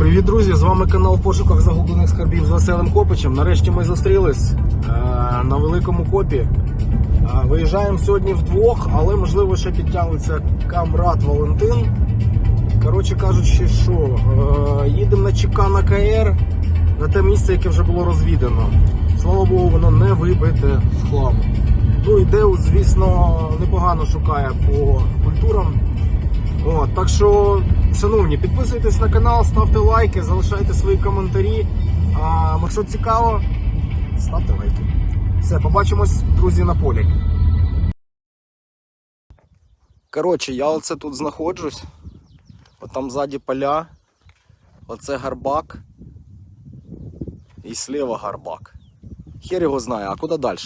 Привіт, друзі! З вами канал в пошуках загублених скарбів з Василем Копичем. Нарешті ми зустрілись е, на великому копі. Е, виїжджаємо сьогодні вдвох, але можливо ще підтягнеться камрад Валентин. Коротше кажучи, що е, їдемо на ЧК на КР на те місце, яке вже було розвідано. Слава Богу, воно не вибите з хламу. Ну і Деус, звісно, непогано шукає по культурам. От, так що, шановні, підписуйтесь на канал, ставте лайки, залишайте свої коментарі. А якщо цікаво, ставте лайки. Все, побачимось, друзі, на полі. Коротше, я оце тут знаходжусь. От там ззаді поля. Оце гарбак. І слева гарбак. Хер його знає, а куди далі?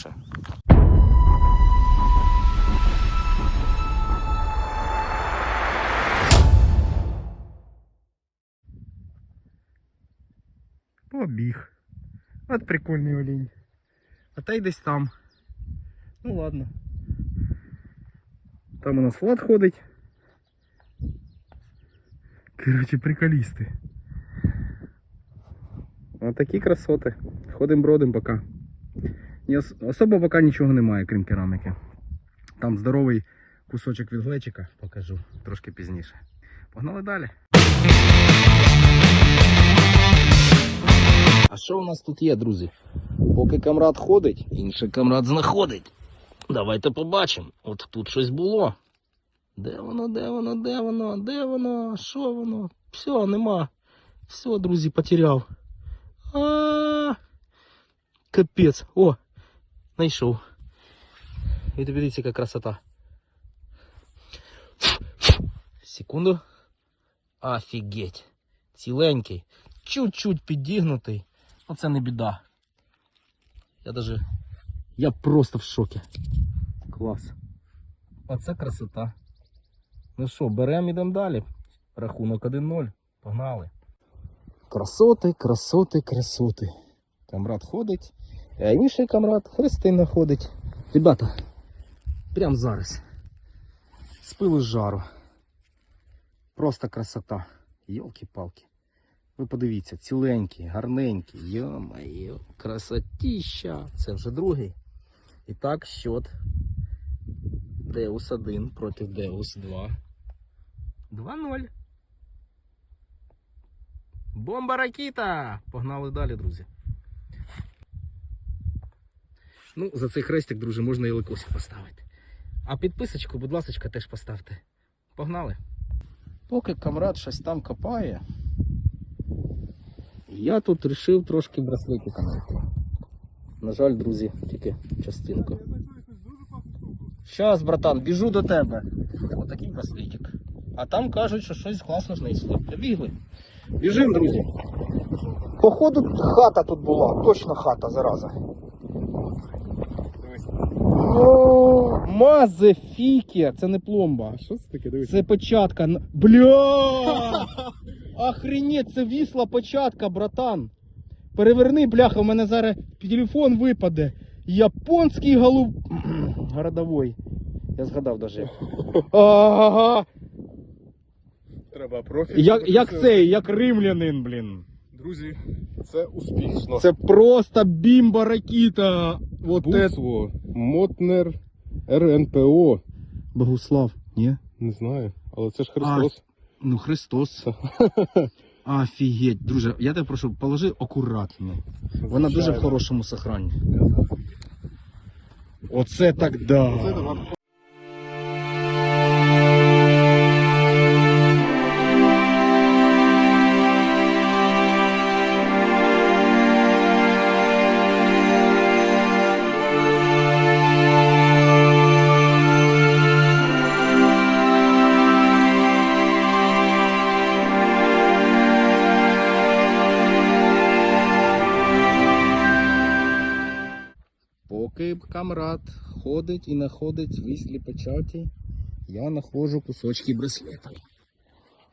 Побіг. От прикольний олень. А та й десь там. Ну ладно. Там у нас флат ходить. Короче, приколісти. Ось красоти. Ходим бродим поки. Особо поки нічого немає, крім кераміки. Там здоровий кусочок від глечика покажу трошки пізніше. Погнали далі. А що у нас тут є, друзі? Поки камрад ходить, інший камрад знаходить. Давайте побачимо. От тут щось було. Де воно, де воно, де воно, де воно, що воно? Все, нема. Все, друзі, потеряв. А, Капець. О, знайшов. І дивіться, яка красота. Секунду. Офігеть. Ціленький. Чуть-чуть підігнутий. Ну це не біда. Я даже. Я просто в шокі. Клас. Оце красота. Ну що, беремо ідемо далі. Рахунок 1-0. Погнали. Красоти, красоти, красоти. Камрад ходить. А інший камрад Христина ходить. Ребята, прямо зараз. Спили з жару. Просто красота. Йолки-палки. Ви подивіться, ціленький, гарненький. Йо-моє, красотіща. Це вже другий. І так, счет. Деус 1 проти Деус 2. 2-0. Бомба ракіта! Погнали далі, друзі. Ну, за цей хрестик, друже, можна і ликосик поставити. А підписочку, будь ласка, теж поставте. Погнали. Поки камрад щось там копає, я тут вирішив трошки браслетика знайти. На жаль, друзі, тільки частинку. Щас, братан, біжу до тебе. Отакий браслетик. А там кажуть, що щось класно знайшли. Побігли. Біжим, друзі. Походу, хата тут була, точно хата, зараза. Мазефіке, це не пломба. Що це таке? Дивись. Це початка. Бля! Охренеть, це вісла початка, братан. Переверни, бляха, у мене зараз телефон випаде. Японський голуб. Городовой. Я згадав даже. Ага. Треба профіль. Як, як цей, як римлянин, блін. Друзі, це успішно. Це просто бімба ракіта. Вот это. Бусло, Мотнер, РНПО. Богуслав. Ні? Не знаю, але це ж Христос. Ну, Христос. Офігеть, друже, я тебе прошу, положи акуратно. Вона дуже в хорошому сохранні. Оце так да. Поки камрад ходить і знаходить віслі печаті, я знаходжу кусочки браслета.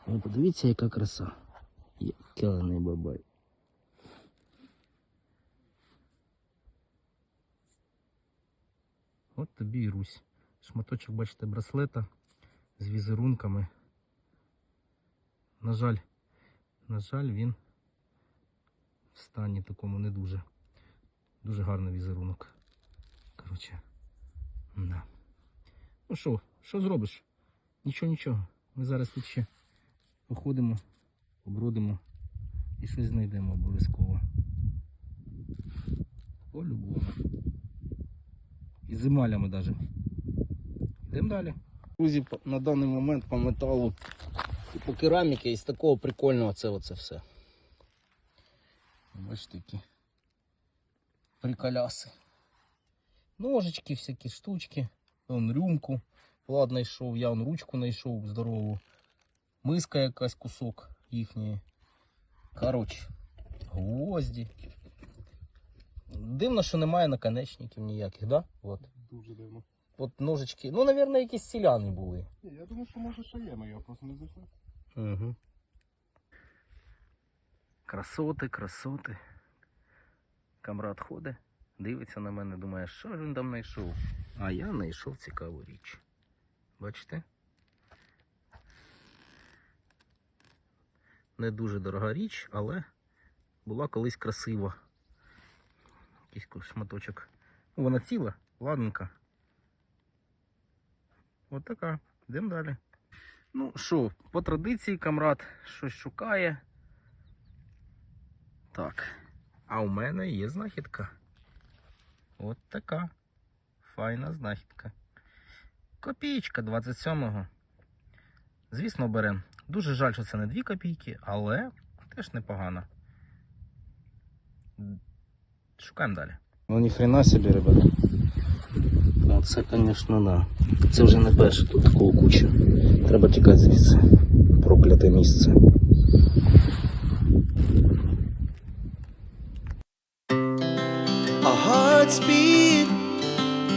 Ви подивіться, яка краса. Який бабай. От тобі і Русь. Шматочок, бачите, браслета з візерунками. На жаль, на жаль, він в стані такому не дуже. Дуже гарний візерунок. Коротше. Да. Ну що, що зробиш? Нічого, нічого. Ми зараз тут ще походимо, обродимо і щось знайдемо обов'язково. По-любому. І з навіть. Йдемо далі. Друзі, на даний момент по металу і по кераміки із такого прикольного це оце все. Бачите, які приколяси. Ножички, всякі штучки. Вон рюмку. Влад знайшов, я вон ручку знайшов здорову. Миска якась кусок їхньої. Коротше, гвозді. Дивно, що немає наконечників ніяких, да? От. Дуже дивно. От ножички. Ну, мабуть, якісь селяни були. Ні, я думаю, що може ще є, ми його просто не знайшли. Угу. Красоти, красоти. Камрад ходить, дивиться на мене, думає, що ж він там знайшов. А я знайшов цікаву річ. Бачите? Не дуже дорога річ, але була колись красива. Якийсь шматочок. Ну, вона ціла, ладненька. От така. Йдемо далі. Ну що, по традиції камрад щось шукає. Так. А у мене є знахідка. От така. Файна знахідка. Копієчка 27-го. Звісно, берем. Дуже жаль, що це не 2 копійки, але теж непогано. Шукаємо далі. Ну ніхрена собі, ребята. Оце, звісно, да. Це вже не перше тут такого куча. Треба тікати звідси. Прокляте місце.